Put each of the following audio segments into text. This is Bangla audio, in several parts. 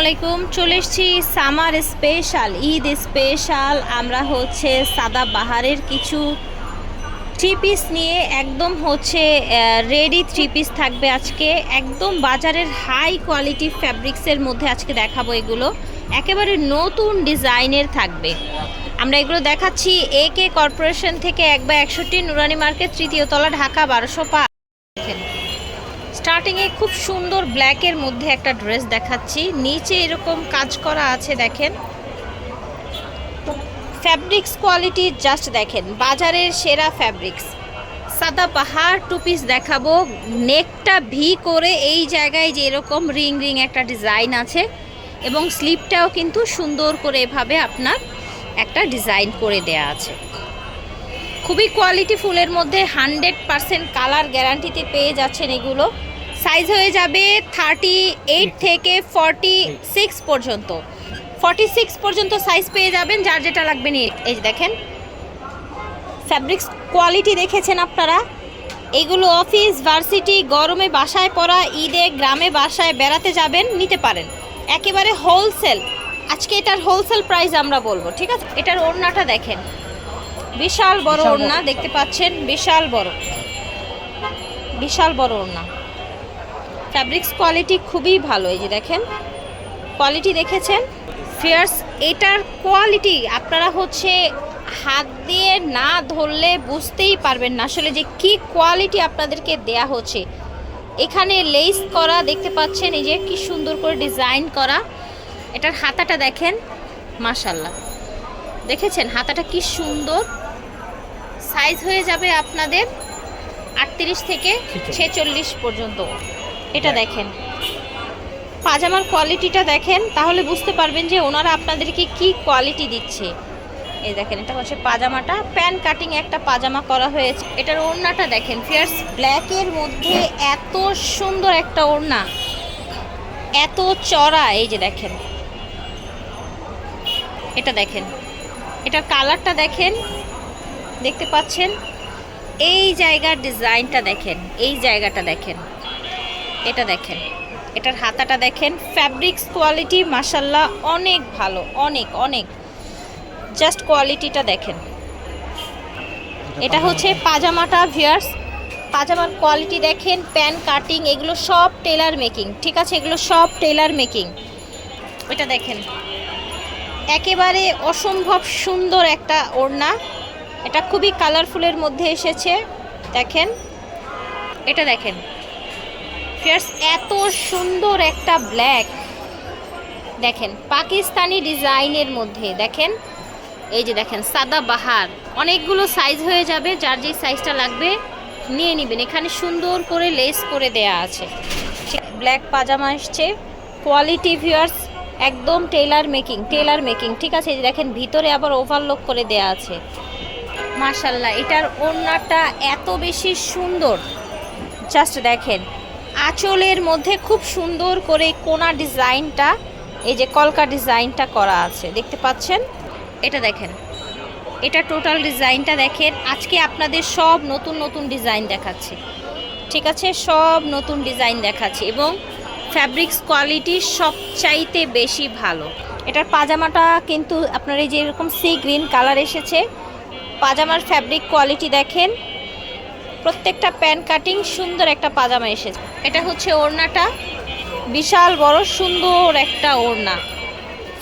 আলাইকুম, চলে এসেছি সামার স্পেশাল, ঈদ স্পেশাল। আমরা হচ্ছে সাদা বাহারের কিছু থ্রি পিস নিয়ে একদম হচ্ছে রেডি থ্রি পিস থাকবে আজকে। একদম বাজারের হাই কোয়ালিটি ফ্যাব্রিক্সের মধ্যে আজকে দেখাবো এগুলো। একেবারে নতুন ডিজাইনের থাকবে। আমরা এগুলো দেখাচ্ছি এ কে কর্পোরেশন থেকে এক বা একষট্টি নুরানি মার্কেট, তৃতীয় তলা, ঢাকা, বারোশো স্টার্টিংয়ে খুব সুন্দর ব্ল্যাকের মধ্যে একটা ড্রেস দেখাচ্ছি। নিচে এরকম কাজ করা আছে, দেখেন। ফ্যাব্রিক্স কোয়ালিটি জাস্ট দেখেন, বাজারের সেরা ফ্যাব্রিক্স। সাদা পাহাড়, টু পিস দেখাবো। নেকটা ভি করে এই জায়গায় যে এরকম রিং রিং একটা ডিজাইন আছে এবং স্লিপটাও কিন্তু সুন্দর করে এভাবে আপনার একটা ডিজাইন করে দেয়া আছে। খুবই কোয়ালিটি ফুলের মধ্যে হান্ড্রেড পারসেন্ট কালার গ্যারান্টিতে পেয়ে যাচ্ছেন এগুলো। সাইজ হয়ে যাবে থার্টি এইট থেকে ফর্টি সিক্স পর্যন্ত। ফর্টি সিক্স পর্যন্ত সাইজ পেয়ে যাবেন যার যেটা লাগবে এই দেখেন। ফ্যাব্রিক্স কোয়ালিটি দেখেছেন আপনারা? এগুলো অফিস ভার্সিটি গরমে বাসায় পড়া ঈদে গ্রামে বাসায় বেড়াতে যাবেন নিতে পারেন। একেবারে হোলসেল আজকে এটার হোলসেল প্রাইস আমরা বলব ঠিক আছে? এটার ওড়নাটা দেখেন। বিশাল বড় ওড়না দেখতে পাচ্ছেন বিশাল বড়। বিশাল বড় ওড়না। ফ্যাব্রিক্স কোয়ালিটি খুবই ভালো এই যে দেখেন। কোয়ালিটি দেখেছেন? ফিয়ার্স এটার কোয়ালিটি আপনারা হচ্ছে হাত দিয়ে না ধরলে বুঝতেই পারবেন না আসলে যে কি কোয়ালিটি আপনাদেরকে দেয়া হচ্ছে। এখানে লেস করা দেখতে পাচ্ছেন এই যে কি সুন্দর করে ডিজাইন করা। এটার হাতাটা দেখেন মাশাল্লাহ দেখেছেন? হাতাটা কি সুন্দর। সাইজ হয়ে যাবে আপনাদের আটত্রিশ থেকে ছেচল্লিশ। পর্যন্ত। এটা দেখেন। পাজামার কোয়ালিটিটা দেখেন তাহলে বুঝতে পারবেন যে ওনারা আপনাদেরকে কি কোয়ালিটি দিচ্ছে। এই দেখেন এটা হচ্ছে পাজামাটা। প্যান কাটিং একটা পাজামা করা হয়েছে। এটার ওড়নাটা দেখেন ফিয়ার্স ব্ল্যাকের মধ্যে এত সুন্দর একটা ওড়না। এত চড়া এই যে দেখেন। এটা দেখেন। এটার কালারটা দেখেন দেখতে পাচ্ছেন? এই জায়গার ডিজাইনটা দেখেন এই জায়গাটা দেখেন এটা দেখেন এটার হাতাটা দেখেন ফ্যাব্রিক্স কোয়ালিটি মাসাল্লাহ অনেক ভালো অনেক অনেক। জাস্ট কোয়ালিটিটা দেখেন। এটা হচ্ছে পাজামাটা ভিয়ার্স পাজামার কোয়ালিটি দেখেন প্যান কাটিং এগুলো সব টেলার মেকিং ঠিক আছে? এগুলো সব টেলার মেকিং এটা দেখেন। একেবারে অসম্ভব সুন্দর একটা ওড়না। এটা খুবই কালারফুলের মধ্যে এসেছে, দেখেন। এটা দেখেন। ফিয়ার্স এত সুন্দর একটা ব্ল্যাক দেখেন, পাকিস্তানি ডিজাইনের মধ্যে, দেখেন। এই যে দেখেন, সাদা বাহার। অনেকগুলো সাইজ হয়ে যাবে, যার যে সাইজটা লাগবে, নিয়ে নেবেন। এখানে সুন্দর করে লেস করে দেয়া আছে। ব্ল্যাক পাজামা এসছে। কোয়ালিটি ভিউয়ার্স একদম টেলার মেকিং টেলার মেকিং ঠিক আছে? দেখেন, ভিতরে আবার ওভারলোক করে দেয়া আছে। মাশাল্লাহ এটার ওড়নাটা এত বেশি সুন্দর। জাস্ট দেখেন, আঁচলের মধ্যে খুব সুন্দর করে কোনা ডিজাইনটা, এই যে কলকা ডিজাইনটা করা আছে। দেখতে পাচ্ছেন? এটা দেখেন, এটা টোটাল ডিজাইনটা দেখেন। আজকে আপনাদের সব নতুন নতুন ডিজাইন দেখাচ্ছি। ঠিক আছে? সব নতুন ডিজাইন দেখাচ্ছি এবং ফ্যাব্রিক্স কোয়ালিটি সবচাইতে বেশি ভালো। এটার পাজামাটা কিন্তু আপনার এই যে এরকম সি গ্রিন কালার এসেছে। পাজামার ফ্যাব্রিক কোয়ালিটি দেখেন। প্রত্যেকটা প্যান্ট কাটিং সুন্দর একটা পাজামা এসেছে। এটা হচ্ছে ওড়নাটা। বিশাল বড় সুন্দর একটা ওড়না।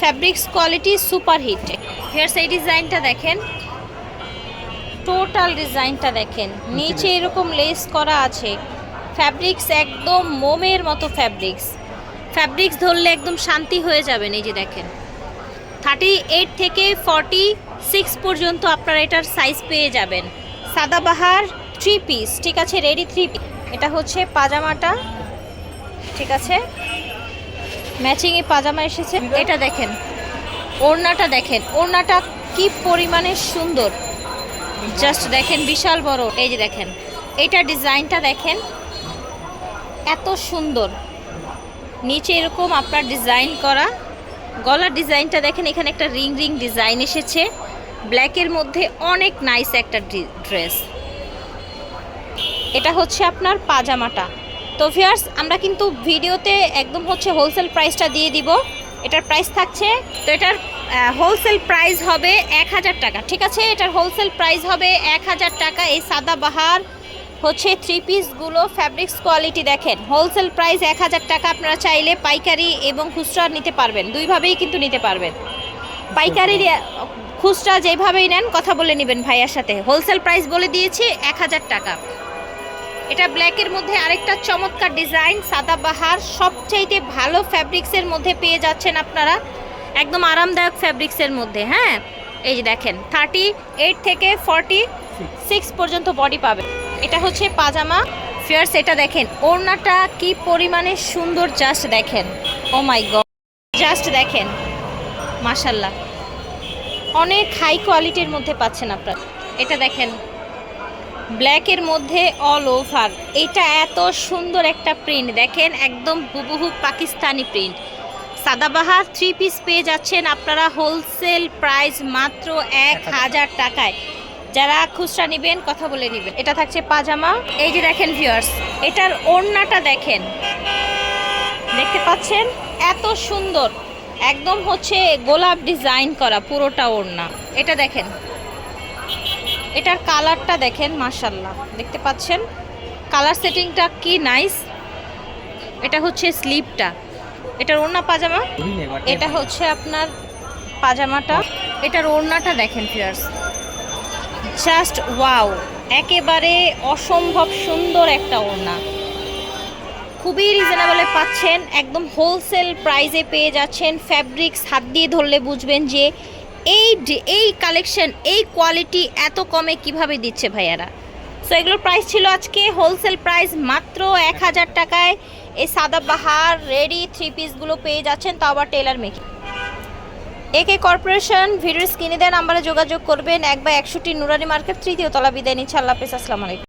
ফ্যাব্রিক্স কোয়ালিটি সুপার হিট হেয়ার সেই ডিজাইনটা দেখেন। টোটাল ডিজাইনটা দেখেন। নিচে এরকম লেস করা আছে। ফ্যাব্রিক্স একদম মোমের মতো ফ্যাব্রিক্স ফ্যাব্রিক্স ধরলে একদম শান্তি হয়ে যাবেন, এই যে দেখেন। থার্টি এইট থেকে ফর্টি সিক্স পর্যন্ত আপনারা এটার সাইজ পেয়ে যাবেন। সাদাবাহার থ্রি পিস ঠিক আছে? রেডি থ্রি পিস এটা হচ্ছে পাজামাটা, ঠিক আছে? ম্যাচিং ম্যাচিংয়ে পাজামা এসেছে। এটা দেখেন, ওড়নাটা দেখেন। ওড়নাটা কি পরিমাণে সুন্দর। জাস্ট দেখেন, বিশাল বড়। এই যে দেখেন, এটা ডিজাইনটা দেখেন। এত সুন্দর। নিচে এরকম আপনার ডিজাইন করা। গলার ডিজাইনটা দেখেন, এখানে একটা রিং রিং ডিজাইন এসেছে। ব্ল্যাকের মধ্যে অনেক নাইস একটা ড্রেস এটা হচ্ছে আপনার পাজামাটা। তো ভিয়ার্স আমরা কিন্তু ভিডিওতে একদম হচ্ছে হোলসেল প্রাইসটা দিয়ে দিব। এটার প্রাইস থাকছে, তো এটার হোলসেল প্রাইস হবে এক হাজার টাকা। ঠিক আছে? এটার হোলসেল প্রাইস হবে এক হাজার টাকা। এই সাদা বাহার হচ্ছে থ্রি পিসগুলো ফ্যাব্রিক্স কোয়ালিটি দেখেন। হোলসেল প্রাইস এক হাজার টাকা আপনারা চাইলে পাইকারি এবং খুচরা নিতে পারবেন। দুইভাবেই কিন্তু নিতে পারবেন। পাইকারি খুচরা যেভাবেই নেন কথা বলে নেবেন ভাইয়ার সাথে। হোলসেল প্রাইস বলে দিয়েছি এক হাজার টাকা। এটা ব্ল্যাকের মধ্যে আরেকটা চমৎকার ডিজাইন সাদাবাহার সবচাইতে ভালো ফ্যাব্রিক্সের মধ্যে পেয়ে যাচ্ছেন আপনারা। একদম আরামদায়ক ফ্যাব্রিক্সের মধ্যে হ্যাঁ? এই যে দেখেন থার্টি এইট থেকে ফর্টি সিক্স পর্যন্ত বডি পাবে এটা হচ্ছে পাজামা। ফিয়ার্স এটা দেখেন ওড়নাটা কি পরিমাণে সুন্দর জাস্ট দেখেন। ও মাই গড জাস্ট দেখেন মাশাল্লাহ অনেক হাই কোয়ালিটির মধ্যে পাচ্ছেন আপনারা। এটা দেখেন ব্ল্যাকের মধ্যে অল ওভার এটা এত সুন্দর একটা প্রিন্ট দেখেন একদম হুবহু Pakistani print Sadabahar three piece পেয়ে যাচ্ছেন আপনারা হোলসেল প্রাইস মাত্র এক হাজার টাকায়। যারা খুচরা নেবেন কথা বলে নেবেন। এটা থাকছে পাজামা। এই যে দেখেন ভিউয়ার্স এটার ওড়নাটা দেখেন। দেখতে পাচ্ছেন? এত সুন্দর। একদম হচ্ছে গোলাপ ডিজাইন করা পুরোটা ওড়না। এটা দেখেন। এটার কালারটা দেখেন মাশাল্লাহ দেখতে পাচ্ছেন? কালার সেটিংটা কি নাইস। এটা হচ্ছে স্লিপটা। এটার ওড়না পাজামা। এটা হচ্ছে আপনার পাজামাটা। এটার ওড়নাটা দেখেন ফিয়ার্স জাস্ট ওয়াও। একেবারে অসম্ভব সুন্দর একটা ওড়না। খুবই রিজনেবলে পাচ্ছেন, একদম হোলসেল প্রাইজে পেয়ে যাচ্ছেন। ফ্যাব্রিক্স হাত দিয়ে ধরলে বুঝবেন যে এই এই কালেকশন এই কোয়ালিটি এত কমে কীভাবে দিচ্ছে ভাইয়ারা। সো এগুলোর প্রাইস ছিল আজকে হোলসেল প্রাইস মাত্র এক হাজার টাকায়। এই সাদা বাহার রেডি থ্রি পিসগুলো পেয়ে যাচ্ছেন, তাও আবার টেলার মেকিং একে কর্পোরেশন ভিডিওর স্ক্রিনে দেওয়া নাম্বারে যোগাযোগ করবেন। এক বা একষট্টি নুরানি মার্কেট, তৃতীয় তলা বিদায় নিচ্ছে। আল্লাহ হাফেজ। আসসালামু আলাইকুম।